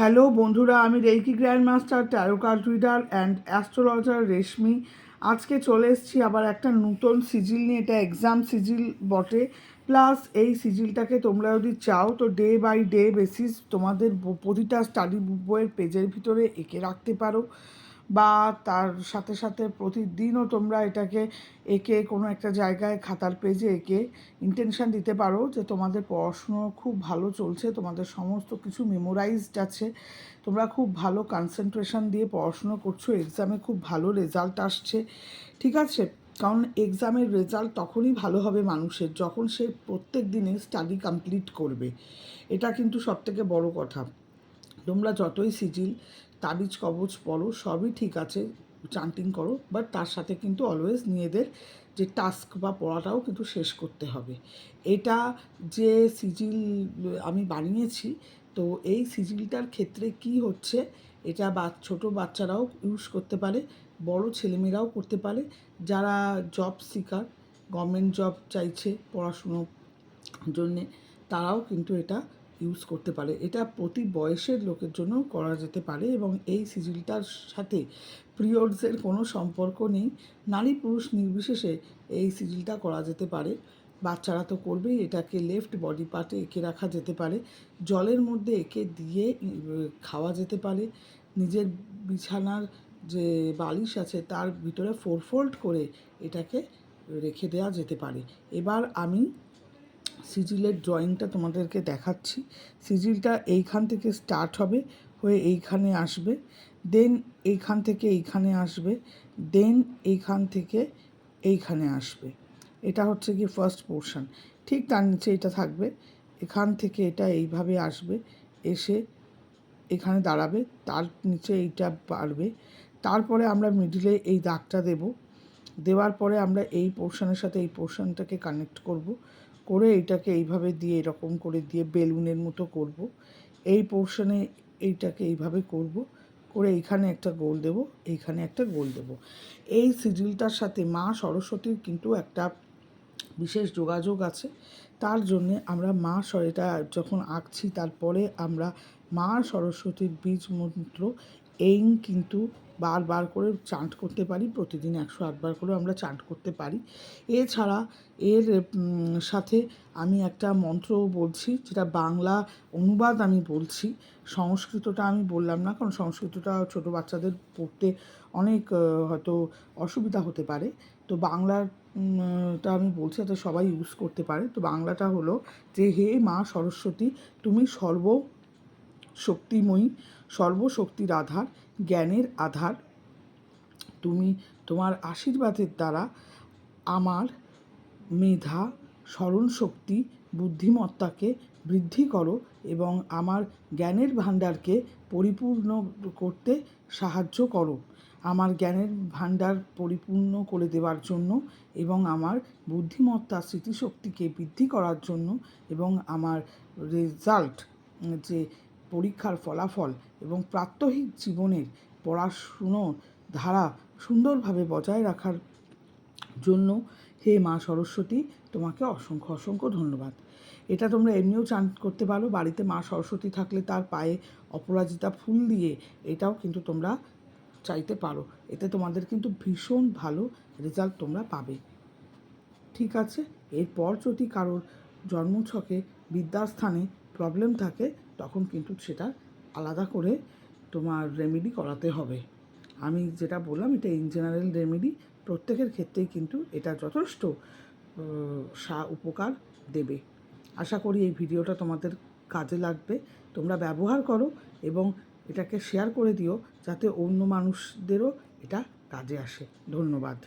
Hello বন্ধুরা, আমি reiki grand master tarot card reader and astrologer Reshmi. আজকে চলে এসেছি আবার একটা নতুন সিজিল নিয়ে। এটা এক্সাম সিজিল বটে। প্লাস এই সিজিলটাকে তোমরা যদি চাও, তো ডে বাই ডে বেসিস তোমাদের প্রতিটা স্টাডি বইয়ের পেজের ভিতরে এঁকে রাখতে পারো। বা তার সাথে সাথে প্রতিদিনও তোমরা এটাকে এঁকে কোনো একটা জায়গায় খাতার পেজে এঁকে ইন্টেনশন দিতে পারো যে তোমাদের পড়াশুনো খুব ভালো চলছে, তোমাদের সমস্ত কিছু মেমোরাইজড আছে, তোমরা খুব ভালো কনসেন্ট্রেশন দিয়ে পড়াশুনো করছ এক্সামে খুব ভালো রেজাল্ট আসছে, ঠিক আছে? কারণ এক্সামের রেজাল্ট তখনই ভালো হবে মানুষের যখন সে প্রত্যেক দিনে স্টাডি কমপ্লিট করবে। এটা কিন্তু সবথেকে বড় কথা। তোমরা যতই সিজিল তাবিজ কবচ পড়ো, সবই ঠিক আছে চান্টিং করো বাট তার সাথে কিন্তু অলওয়েজ নিজেদের যে টাস্ক বা পড়াটাও কিন্তু শেষ করতে হবে। এটা যে সিজিল আমি বানিয়েছি, তো এই সিজিলটার ক্ষেত্রে কি হচ্ছে, এটা বা ছোটো বাচ্চারাও ইউজ করতে পারে, বড় ছেলেমেয়েরাও করতে পারে, যারা জব সিকার গভর্নমেন্ট জব চাইছে পড়াশুনো জন্যে, তারাও কিন্তু এটা ইউজ করতে পারে। এটা প্রতি বয়সের লোকের জন্য করা যেতে পারে এবং এই সিজিলটার সাথে পিরিয়ডসের কোনো সম্পর্ক নেই। নারী পুরুষ নির্বিশেষে এই সিজিলটা করা যেতে পারে। বাচ্চারা তো করবেই, এটাকে লেফট বডি পার্টে এঁকে রাখা যেতে পারে। জলের মধ্যে এঁকে দিয়ে খাওয়া যেতে পারে। নিজের বিছানার যে বালিশ আছে তার ভিতরে ফোর ফোল্ড করে এটাকে রেখে দেওয়া যেতে পারে। এবার আমি সিজিলের ড্রয়িংটা তোমাদেরকে দেখাচ্ছি। সিজিলটা এইখান থেকে স্টার্ট হবে, হয়ে এইখানে আসবে, দেন এইখান থেকে এইখানে আসবে, দেন এইখান থেকে এইখানে আসবে। এটা হচ্ছে কি ফার্স্ট পোর্শন ঠিক তার নিচে এটা থাকবে, এখান থেকে এটা এইভাবে আসবে, এসে এখানে দাঁড়াবে, তার নিচে এইটা বাড়বে তারপরে আমরা মিডিলে এই দাগটা দেব। দেওয়ার পরে আমরা এই পোর্শনের সাথে এই পোর্শনটাকে কানেক্ট করব। করে এইটাকে এইভাবে দিয়ে এরকম করে দিয়ে বেলুনের মতো করব। এই পোর্শনে এইটাকে এইভাবে করব। করে এইখানে একটা গোল দেব, এইখানে একটা গোল দেব। এই সিজিলটার সাথে মা সরস্বতীর কিন্তু একটা বিশেষ যোগাযোগ আছে। তার জন্যে আমরা মা স- এটা যখন আঁকছি তারপরে আমরা মা সরস্বতীর বীজ মন্ত্র এই কিন্তু বারবার করে চান্ট করতে পারি, প্রতিদিন একশো আটবার করে আমরা চান্ট করতে পারি। এছাড়া এর সাথে আমি একটা মন্ত্র বলছি, যেটা বাংলা অনুবাদ আমি বলছি। সংস্কৃতটা আমি বললাম না, কারণ সংস্কৃতটা ছোটো বাচ্চাদের পড়তে অনেক হয়তো অসুবিধা হতে পারে। তো বাংলার টা আমি বলছি যাতে সবাই ইউজ করতে পারে। তো বাংলাটা হলো যে, হে মা সরস্বতী, তুমি সর্ব শক্তিময়ী, সর্বশক্তির আধার, জ্ঞানের আধার। তুমি তোমার আশীর্বাদের দ্বারা আমার মেধা, স্মরণশক্তি, বুদ্ধিমত্তাকে বৃদ্ধি করো এবং আমার জ্ঞানের ভাণ্ডারকে পরিপূর্ণ করতে সাহায্য করো। আমার জ্ঞানের ভাণ্ডার পরিপূর্ণ করে দেওয়ার জন্য এবং আমার বুদ্ধিমত্তা স্মৃতিশক্তিকে বৃদ্ধি করার জন্য এবং আমার রেজাল্ট যে পরীক্ষার ফলাফল এবং প্রাত্যহিক জীবনের পড়াশুনোর ধারা সুন্দরভাবে বজায় রাখার জন্য হে মা সরস্বতী, তোমাকে অসংখ্য অসংখ্য ধন্যবাদ। এটা তোমরা এমনিও চান করতে পারো, বাড়িতে মা সরস্বতী থাকলে তার পায়ে অপরাজিতা ফুল দিয়ে এটাও কিন্তু তোমরা চাইতে পারো। এতে তোমাদের কিন্তু ভীষণ ভালো রেজাল্ট তোমরা পাবে। ঠিক আছে? এরপর যদি কারোর জন্মছকে বিদ্যাস্থানে প্রবলেম থাকে, তখন কিন্তু সেটা আলাদা করে তোমার রেমেডি করাতে হবে। আমি যেটা বললাম, এটা ইন জেনারেল রেমেডি প্রত্যেকের ক্ষেত্রেই কিন্তু এটা যথেষ্ট সা, উপকার দেবে। আশা করি এই ভিডিওটা তোমাদের কাজে লাগবে। তোমরা ব্যবহার করো এবং এটাকে শেয়ার করে দিও, যাতে অন্য মানুষদেরও এটা কাজে আসে। ধন্যবাদ।